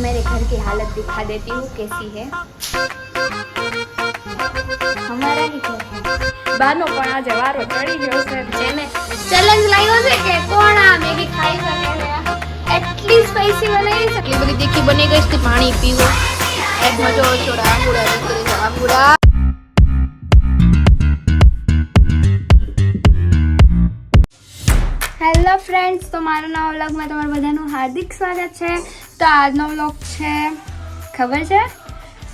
मेरे घर की हालत दिखा देती हूँ कैसी है हमारा ही घर है બાનો પણ આજે વારો ચડી ગયો છે જેને ચેલેન્જ લાગ્યો છે કે કોણ આ મેગી ખાઈ શકે છે એટલી સ્પાઈસી બનાવી શકે એટલી બધી તીખી બની ગઈ છે પાણી પીવો એક મજો છોડા આંગુડા નીકળી છે આંગુડા હેલો ફ્રેન્ડ્સ તો મારા નવા વ્લોગમાં તમારું બધાનું હાર્દિક સ્વાગત છે. તો આજનો વ્લોગ છે, ખબર છે?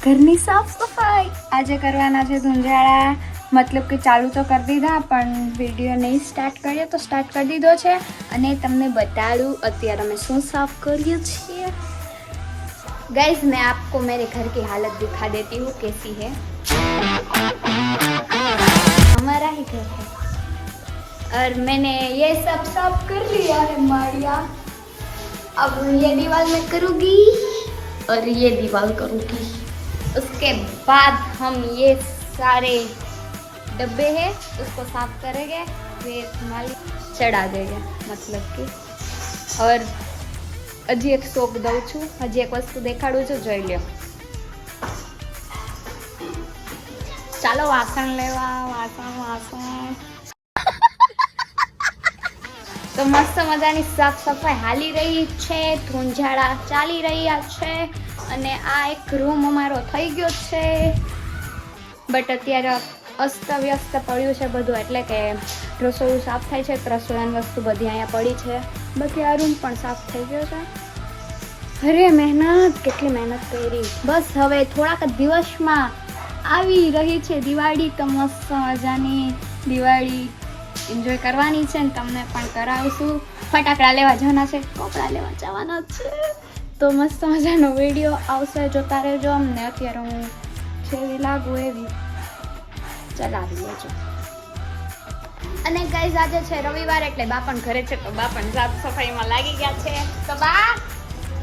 ઘરની સાફ સફાઈ. આજે કરવાના છે ધુંજાળા મતલબ કે ચાલુ તો કરી દીધા, પણ વીડિયો નહીં સ્ટાર્ટ કર્યો તો સ્ટાર્ટ કરી દીધો છે. અને તમને બતાડું, અત્યારે અમે શું સાફ કરીએ છીએ. ગાઈઝ મેં આપકો મેરે ઘર કી હાલત દિખા દેતી હું, કેસી હે. અમારા ઘર હૈ. और मैंने ये सब साफ कर लिया है मारिया अब ये दीवार में करूँगी और ये दीवार करूँगी उसके बाद हम ये सारे डब्बे हैं उसको साफ करेंगे फिर माली चढ़ा देंगे मतलब कि और હજી એક શોપ દઉં છું હજી એક વસ્તુ દેખાડું છું જોઈ લ્યો ચાલો વાસણ લેવા વાસણ વાસણ તો મસ્ત મજાની સાફ સફાઈ હાલી રહી છે ધૂંઝાળા ચાલી રહ્યા છે અને આ એક રૂમ અમારો થઈ ગયો છે. બટ અત્યારે અસ્ત વ્યસ્ત પડ્યું છે બધું, એટલે કે રસોડું સાફ થાય છે રસોડાની વસ્તુ બધી અહીંયા પડી છે. બાકી આ રૂમ પણ સાફ થઈ ગયો છે. અરે, મહેનત, કેટલી મહેનત કરી. બસ હવે થોડાક દિવસમાં આવી રહી છે દિવાળી, તો મસ્ત મજાની દિવાળી એન્જોય કરવાની છે ને તમને પણ કરાવશું. ફટાકડા લેવા જવાના છે કપડાં લેવા જવાના છે. તો મસ્ત મજાનો વીડિયો આવશે. જોતા રહેજો અમને. અત્યારે હું જેવી લાગુ એવી. ચલાવી લેજો. અને ગાઈઝ આજે છે રવિવાર એટલે બા પણ ઘરે છે તો બા પણ સાફ સફાઈમાં લાગી ગયા છે. તો બા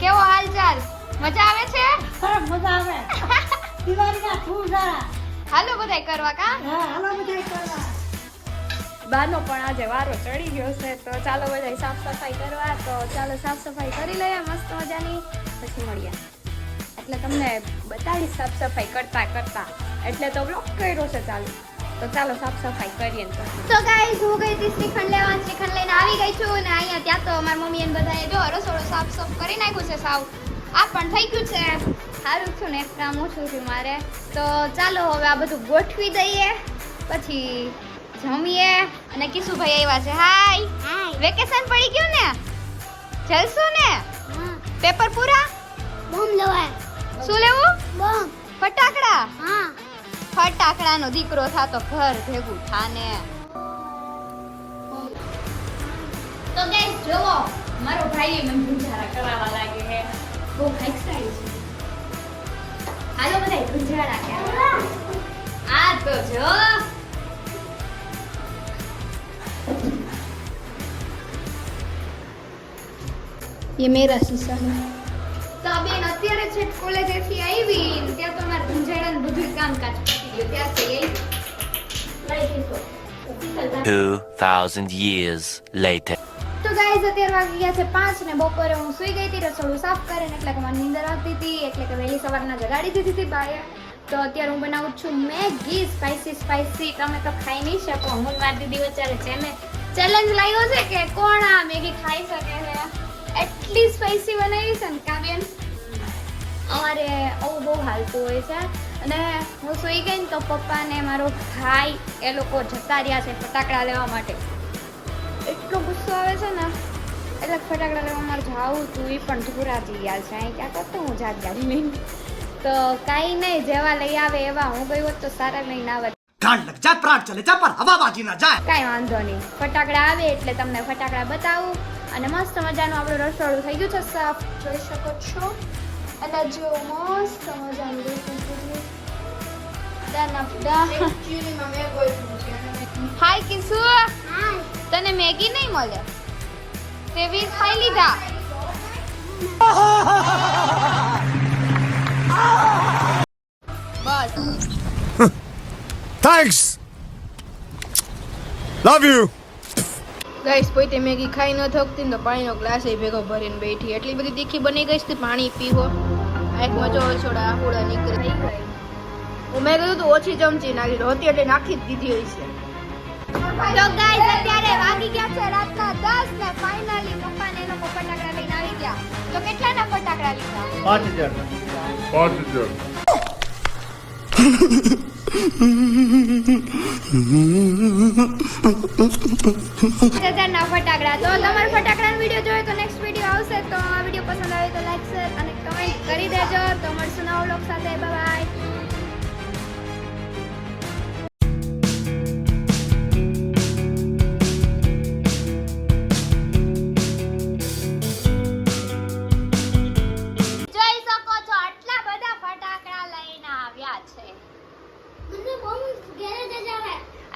કેવો હાલચાલ? મજા આવે છે? સરસ મજા આવે. દિવાળીના ખૂબ સારા. હાલો બધાય કરવા કા? હા હાલો બધાય કરવા. બાનો પણ આજે વારો ચડી ગયો છે. તો ચાલો બધા સાફ સફાઈ કરવા. તો ચાલો સાફ સફાઈ કરી લઈએ. મસ્ત મજાની. પછી મળીએ. એટલે તમને બતાડી સાફ સફાઈ કરતા કરતા. એટલે તો બ્લોક કર્યો છે ચાલુ. તો ચાલો સાફ સફાઈ કરીએ તો તો ગાઈસ હું ગઈ હતી શ્રીખંડ લેવા. શ્રીખંડ લઈને આવી ગઈ છું અને અહીંયા ત્યાં તો મારી મમ્મી અને બધાએ જો રસોડો સાફ સાફ કરી નાખ્યું છે સાવ. આ પણ થઈ ગયું છે. સારું છું ને. એક કામ ઓછું છું મારે. તો ચાલો હવે આ બધું ગોઠવી દઈએ. પછી જમીએ અને કિશુભાઈ આવ્યા છે. હાય વેકેશન પડી ગયું ને? જલસો ને? પેપર પૂરા? બોમ લવાય. શું લેવું? બોમ ફટાકડા? હા. ફટાકડાનો દીકરો થાતો ઘર ભેગું થાને. તો ગાઈસ જોવો મારો ભાઈ મને ભૂંજારા કરાવવા લાગે છે. બહુ એક્સાઇટેડ છે. હાલો બધા ભૂંજારા કરવા આ તો જો ये मेरा शीशा है તો આ બેન અત્યારે છે કોલેજેથી આવી ને ત્યાં તો મારા ગુંજારા બધું કામકાજ પતી ગયું ત્યારથી લઈ લઈ 2,000 years later. તો ગાઈઝ અત્યારે વાગી ગયા છે પાંચ ને બપોરે હું સુઈ ગઈ હતી રસોડું સાફ કરીને એટલે કે મને નીંદર આવતી હતી એટલે કે વહેલી સવારના જગાડી દીધી હતી બાએ તો અત્યારે હું બનાવું છું મેગી સ્પાઈસી સ્પાઈસી તમે તો ખાઈ નહીં શકો હું ને મારી દીદી વચ્ચે છે ને ચેલેન્જ લાગ્યો છે કે કોણ આ મેગી ખાઈ શકે છે એટલી સ્પાઈસી બનાવી છે ને કાવ્યન અમારે આવું બહુ હાલતું હોય છે. અને હું સુઈ ગઈ ને તો પપ્પા ને મારો ભાઈ એ લોકો જતા રહ્યા છે ફટાકડા લેવા માટે. એટલો ગુસ્સો આવે છે ને એટલે ફટાકડા લેવા મારે જાઉં તું એ પણ ધુરાજી ગયા છે. અહીં ક્યાં કરતો હું જાગ્યા નહીં. તો કાંઈ નહીં જેવા લઈ આવે એવા. હું ગઈ હોત તો સારા લઈને આવે. ગાંડ લગ ચલે જા પર હવા બાજી ના જાય. કાંઈ વાંધો નહીં. ફટાકડા આવે એટલે તમને ફટાકડા બતાવું. અને મસ્ત મજાનું આપણું રસોડું થઈ ગયું છે. સાફ જોઈ શકો છો. અને જો મસ્ત મજાનું હાય કિસુ તને મેગી નહીં મળે? તે વીસ ખાઈ લીધા. બસ. Love you. ગાઈસ પોતે મેગી ખાઈ ન થકતી ને તો પાણીનો ગ્લાસ ભેગો ભરીને બેઠી. એટલી બધી તીખી બની ગઈ છે પાણી પીવો. આ એક મજો છોડા હુડા નીકળી. મેં કીધું તું ઓછી ચમચી નાખી હતી એટલે નાખી જ દીધી હોય છે. તો ગાઈઝ અત્યારે વાગી ગયા છે રાતના 10 ને ફાઇનલી પપ્પા ને એનો ફટાકડા લઈને આવી ગયા. તો કેટલાના ફટાકડા લીધા? પાંચ હજાર પાંચ હજાર. હજારના ફટાકડા. તો તમારે ફટાકડાનો વીડિયો જોઈએ નેક્સ્ટ વીડિયો આવશે. તો આ વીડિયો પસંદ આવે તો લાઈક અને કમેન્ટ કરી દેજો. તો મળશું નવા વ્લોગ સાથે. બાય